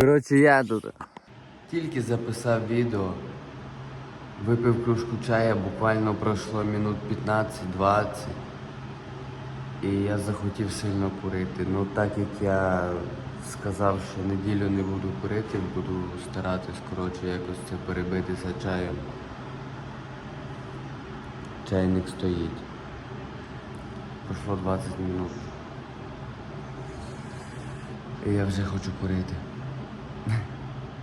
Коротше, я тут. Тільки записав відео, випив кружку чая, буквально пройшло минут 15-20. І я захотів сильно курити. Ну так як я сказав, що неділю не буду курити, буду старатись коротше якось це перебитися чаєм. Чайник стоїть. Пройшло 20 минут. І я вже хочу курити.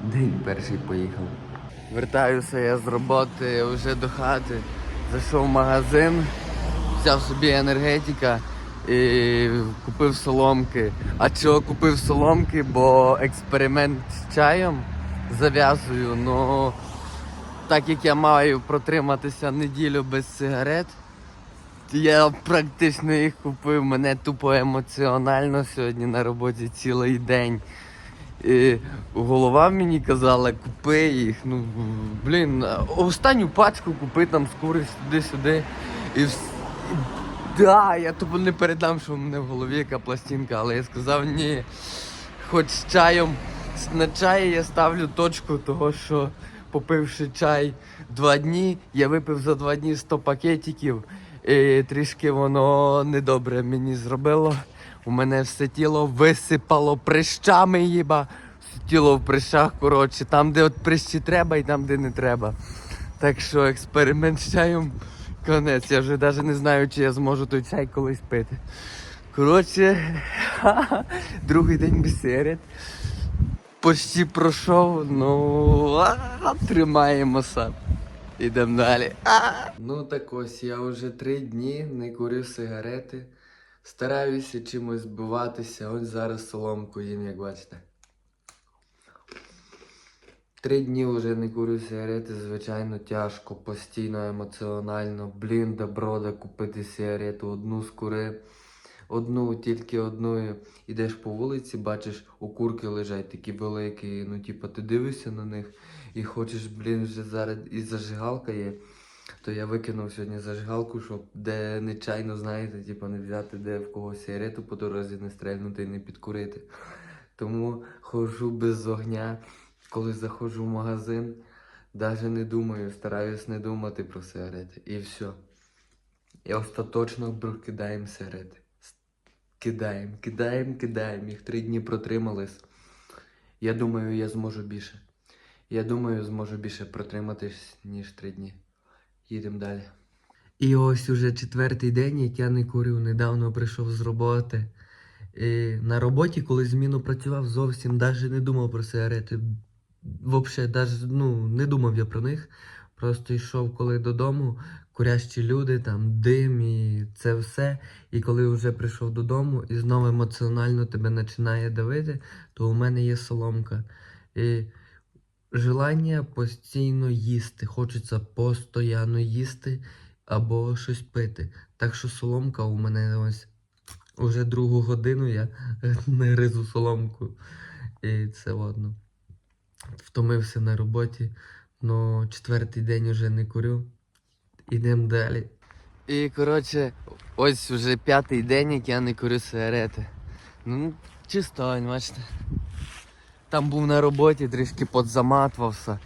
День перший поїхав. Вертаюся я з роботи вже до хати. Зайшов в магазин, взяв собі енергетика і купив соломки. А чого купив соломки? Бо експеримент з чаєм зав'язую. Ну так як я маю протриматися неділю без сигарет, я практично їх купив. Мене тупо емоціонально сьогодні на роботі цілий день. І голова мені казала, купи їх. Ну, блін, останню пачку купи там скури сюди-сюди. І вс... Да, я тобі не передам, що в мене в голові яка пластинка, але я сказав ні. Хоч з чаєм, на чаї я ставлю точку того, що попивши чай два дні, я випив за два дні 100 пакетиків. І трішки воно недобре мені зробило. У мене все тіло висипало прищами їба. Все тіло в прищах, коротше, там, де от прищі треба і там, де не треба. Так що експеримент з чаєм конець. Я вже навіть не знаю, чи я зможу той чай колись пити. Коротше, другий день без сигарет. Почти пройшов, ну тримаємося. Ідемо далі. А. Ну так ось, я вже три дні не курив сигарети. Стараюся чимось збиватися. Ось зараз соломку їм, як бачите. Три дні вже не курю сигарети, звичайно, тяжко, постійно, емоціонально. Блін, доброда купити сигарету, одну скури, одну, тільки одною. Ідеш по вулиці, бачиш, окурки лежать такі великі. Ну, типу, ти дивишся на них і хочеш, блін, вже зараз і зажигалка є. То я викинув сьогодні зажигалку, щоб де нечайно, знаєте, типу, не взяти де в когось сигарету по дорозі не стрельнути і не підкурити. Тому ходжу без огня. Коли заходжу в магазин, навіть не думаю, стараюсь не думати про сигарети. І все. І остаточно кидаємо сигарети. Кидаємо, кидаємо, кидаємо. Їх три дні протримались. Я думаю, я зможу більше. Я думаю, зможу більше протриматись, ніж три дні. Їдемо далі. І ось уже четвертий день, як я не курю, недавно прийшов з роботи. І на роботі, коли зміну працював, зовсім навіть не думав про сигарети. Взагалі, даже, ну, не думав я про них. Просто йшов коли додому, курящі люди, там дим і це все. І коли вже прийшов додому і знову емоціонально тебе починає давити, то у мене є соломка. І желання постійно їсти. Хочеться постійно їсти або щось пити. Так що соломка у мене ось уже другу годину я не гризу соломку. І це ладно. Втомився на роботі, но четвертий день уже не курю. Ідемо далі. І коротше, ось вже п'ятий день, як я не курю сигарети. Ну, чисто, бачите. Там був на роботі, трішки подзаматувався.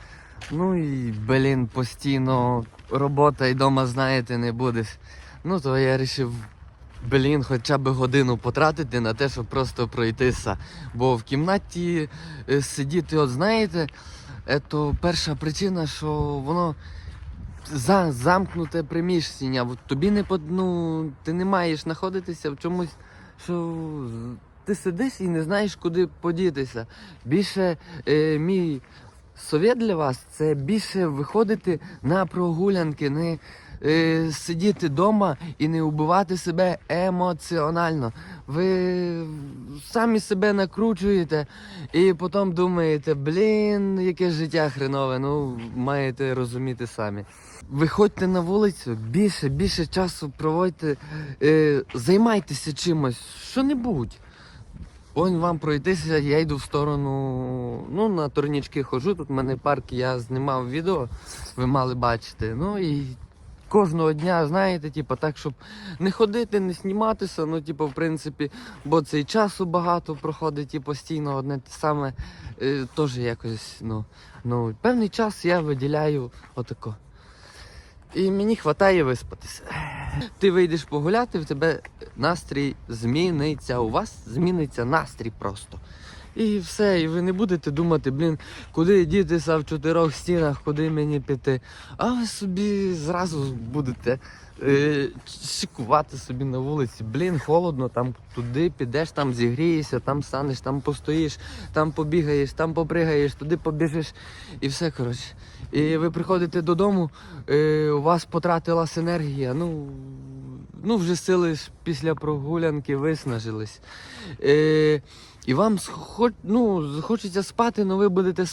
Ну і, блін, постійно робота і вдома, знаєте, не будеш. Ну, то я вирішив, блін, хоча б годину потратити на те, щоб просто пройтися. Бо в кімнаті е, сидіти, от знаєте, це перша причина, що воно за, замкнуте приміщення. Тобі не ну, ти не маєш знаходитися в чомусь, що ти сидиш і не знаєш, куди подітися. Більше е, мій совет для вас це більше виходити на прогулянки, не е, сидіти вдома і не вбивати себе емоціонально. Ви самі себе накручуєте і потім думаєте, блін, яке життя хренове. Ну, маєте розуміти самі. Виходьте на вулицю, більше, більше часу проводьте, е, займайтеся чимось, що-небудь. Ось вам пройтися, я йду в сторону. Ну, на турнічки ходжу. Тут в мене парк, я знімав відео, ви мали бачити. Ну і кожного дня, знаєте, типу, так, щоб не ходити, не зніматися, ну, типу, в принципі, бо це і часу багато проходить і постійно одне те саме, е, теж якось, ну, ну, певний час я виділяю отако. І мені вистачає виспатися. Ти вийдеш погуляти, в тебе настрій зміниться. У вас зміниться настрій просто. І все, і ви не будете думати, блін, куди дітися в чотирьох стінах, куди мені піти. А ви собі зразу будете е, шикувати собі на вулиці. Блін, холодно, там туди підеш, там зігрієшся, там станеш, там постоїш, там побігаєш, там попригаєш, туди побіжиш і все, коротше. І ви приходите додому, е, у вас потратилась енергія. Ну, ну вже сили ж після прогулянки виснажились. Е, і вам схо- ну, хочеться спати, але ви будете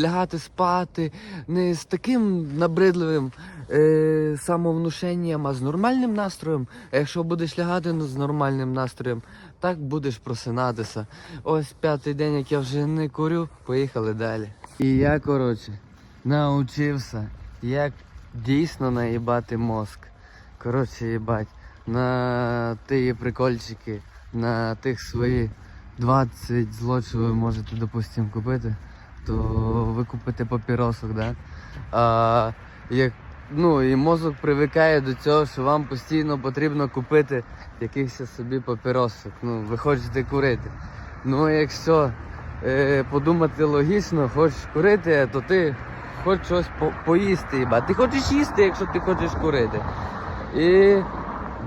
лягати спати не з таким набридливим е, самовнушенням, а з нормальним настроєм. А якщо будеш лягати ну, з нормальним настроєм, так будеш просинатися. Ось п'ятий день, як я вже не курю, поїхали далі. І я, коротше, научився, як дійсно наїбати мозк. Коротше, їбать, на ті прикольчики, на тих свої 20 злот, що ви можете, допустим, купити, то ви купите папіросок, да? А, як, ну, і мозок привикає до цього, що вам постійно потрібно купити якихось собі папіросок. Ну, ви хочете курити. Ну, якщо е, подумати логічно, хочеш курити, то ти хочеш щось по- поїсти, їба. Ти хочеш їсти, якщо ти хочеш курити. І,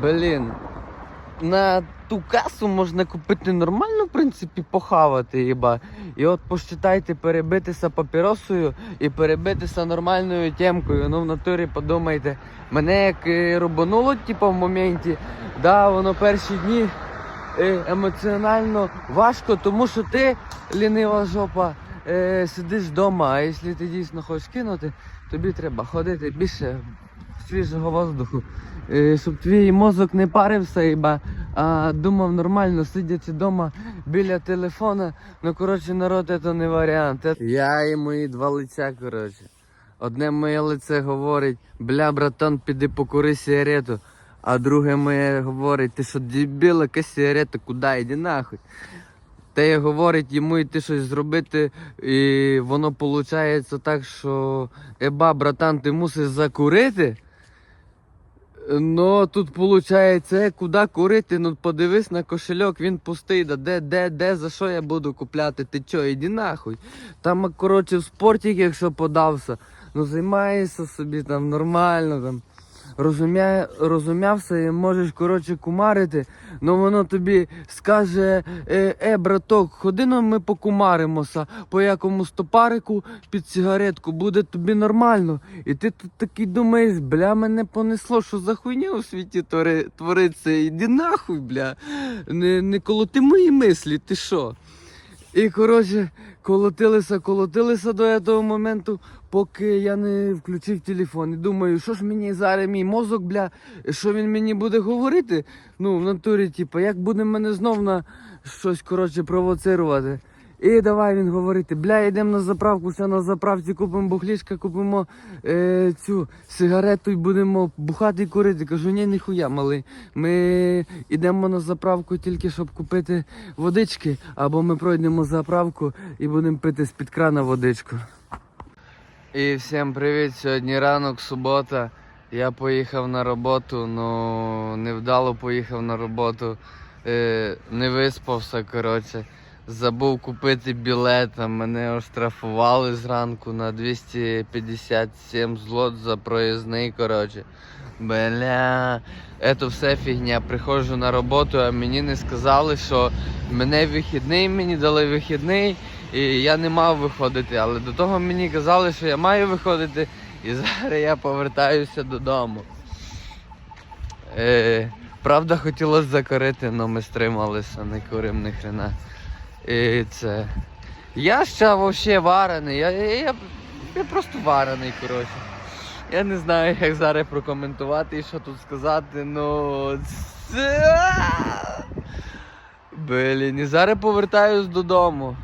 блін, на ту касу можна купити нормально, в принципі, похавати, їба. І от посчитайте, перебитися папіросою і перебитися нормальною темкою. Ну, в натурі подумайте, мене як рубануло, типу, в моменті, да, воно перші дні е, емоціонально важко, тому що ти, лінива жопа, е, сидиш вдома, а якщо ти дійсно хочеш кинути, тобі треба ходити більше свіжого воздуху, е, щоб твій мозок не парився, іба, а думав нормально, сидячи вдома біля телефона. Ну, коротше, народ, це не варіант. Я і мої два лиця, коротше. Одне моє лице говорить, бля, братан, піди покури сигарету. А друге моє говорить, ти що дебіл, яка сигарета, куди, йди нахуй. Те говорить йому йти щось зробити, і воно виходить так, що еба, братан, ти мусиш закурити. Ну, тут виходить, е, куди курити? Ну подивись на кошельок, він пустий. Да де, де, де, за що я буду купляти? Ти чо, іди нахуй. Там, коротше, в спортик, якщо подався, ну займаєшся собі там нормально там. Розумя... Розумявся і можеш, коротше, кумарити, ну воно тобі скаже, е, е браток, ходи ну ми покумаримося по якому стопарику під сигаретку, буде тобі нормально. І ти тут такий думаєш, бля, мене понесло, що за хуйня у світі твори... твориться, іди нахуй, бля. Не, не колоти мої мислі, ти що? І коротше, колотилися, колотилися до того моменту, поки я не включив телефон. І думаю, що ж мені зараз мій мозок, бля, що він мені буде говорити? Ну, в натурі, типу, як буде мене знов на щось коротше провоцирувати. І давай він говорити, бля, йдемо на заправку, все на заправці купимо бухлішка, купимо е, цю сигарету і будемо бухати і курити. Кажу, ні, ніхуя, малий. Ми йдемо на заправку тільки щоб купити водички, або ми пройдемо заправку і будемо пити з-під крана водичку. І всім привіт! Сьогодні ранок, субота. Я поїхав на роботу, ну невдало поїхав на роботу, е, не виспався, коротше. Забув купити білет, а мене оштрафували зранку на 257 злот за проїзний, коротше. Бля, це все фігня. Приходжу на роботу, а мені не сказали, що мене вихідний, мені дали вихідний, і я не мав виходити. Але до того мені казали, що я маю виходити, і зараз я повертаюся додому. Е, правда, хотілося закорити, але ми стрималися, не курим ні хрена. І це. Я ще взагалі варений. Я, я, я, я просто варений, коротше. Я не знаю, як зараз прокоментувати і що тут сказати, ну. Це... Блін, і зараз повертаюсь додому.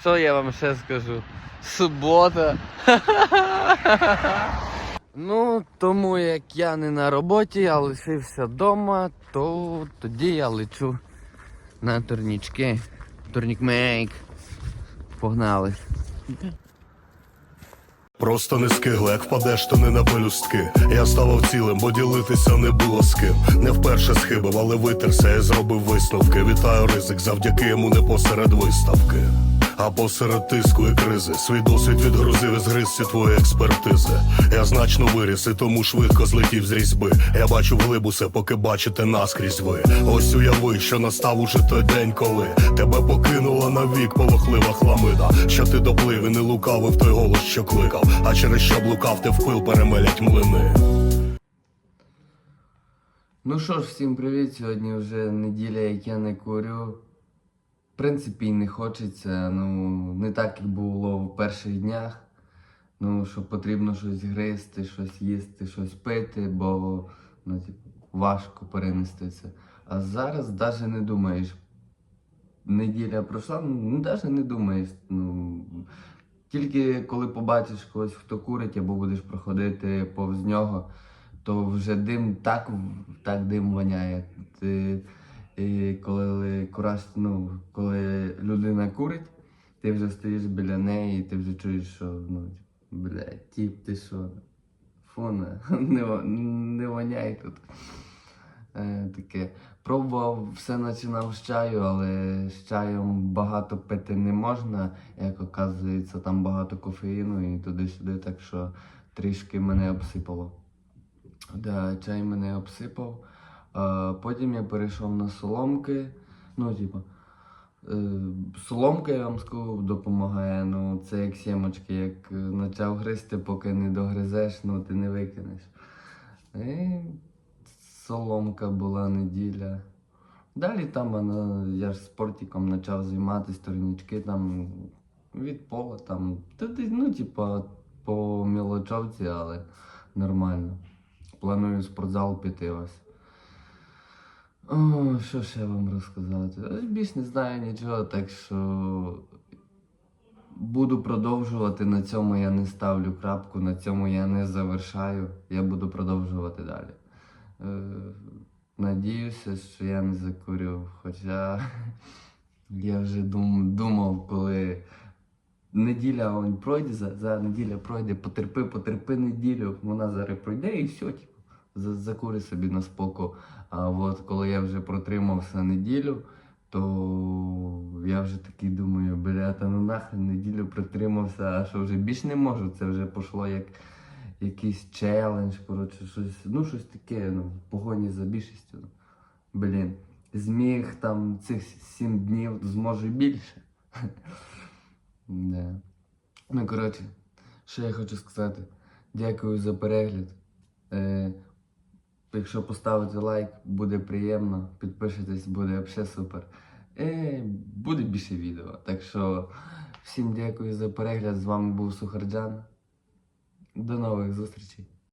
Що я вам ще скажу? Субота. Ну, тому як я не на роботі, а лишився вдома, то тоді я лечу на турнічки. Турнікмейк. Погнали. Просто не скигло, як впадеш, то не на пелюстки. Я ставав цілим, бо ділитися не було з ким. Не вперше схибив, але витерся і зробив висновки. Вітаю ризик, завдяки йому не посеред виставки. А посеред тиску і кризи свій досвід відгрузив із гризці твої експертизи. Я значно виріс і тому швидко злетів з різьби. Я бачу вглиб усе, поки бачите наскрізь ви. Ось уяви, що настав уже той день, коли тебе покинула навік полохлива хламида. Що ти доплив і не лукавив той голос, що кликав, а через що блукав, ти в пил перемелять млини. Ну що ж, всім привіт. Сьогодні вже неділя, як я не курю. Принципі, не хочеться. Ну, не так, як було в перших днях. Ну, що потрібно щось гризти, щось їсти, щось пити, бо ну, типу, важко перенести це. А зараз навіть не думаєш. Неділя пройшла, ну навіть не думаєш. Ну, тільки коли побачиш когось, хто курить, або будеш проходити повз нього, то вже дим так, так дим воняє. Ти, і коли ну, коли людина курить, ти вже стоїш біля неї, і ти вже чуєш, що ну, блядь, тіп, ти що? Фу, не, не, не воняй тут. Е, таке. Пробував все починав з чаю, але з чаєм багато пити не можна. Як оказується, там багато кофеїну і туди-сюди, так що трішки мене обсипало. Да, чай мене обсипав. А, потім я перейшов на соломки. Ну, типу, е, соломка, я вам скажу, допомагає. Ну, це як сімочки, як е, почав гризти, поки не догризеш, ну ти не викинеш. І соломка була неділя. Далі там вона, я ж спортиком почав займатися, турнічки там від пола там. Ну, типа, по мілочовці, але нормально. Планую спортзал піти ось. О, що ще вам розказати? Більш не знаю нічого, так що буду продовжувати. На цьому я не ставлю крапку, на цьому я не завершаю. Я буду продовжувати далі. Е, надіюся, що я не закурю. Хоча я вже дум, думав, коли неділя он пройде, за, за неділя пройде, потерпи, потерпи неділю, вона зараз пройде і все, типу, закури собі на споку. А от коли я вже протримався неділю, то я вже такий думаю, бля, та ну нахрен неділю протримався, а що вже більш не можу. Це вже пішло як якийсь челендж, коротше, щось, ну щось таке, ну, в погоні за більшістю. Блін, зміг там цих сім днів зможу більше. Да. Ну, коротше, що я хочу сказати. Дякую за перегляд. Е, якщо поставите лайк, буде приємно. Підпишитесь, буде взагалі супер. І буде більше відео. Так що всім дякую за перегляд. З вами був Сухарджан. До нових зустрічей.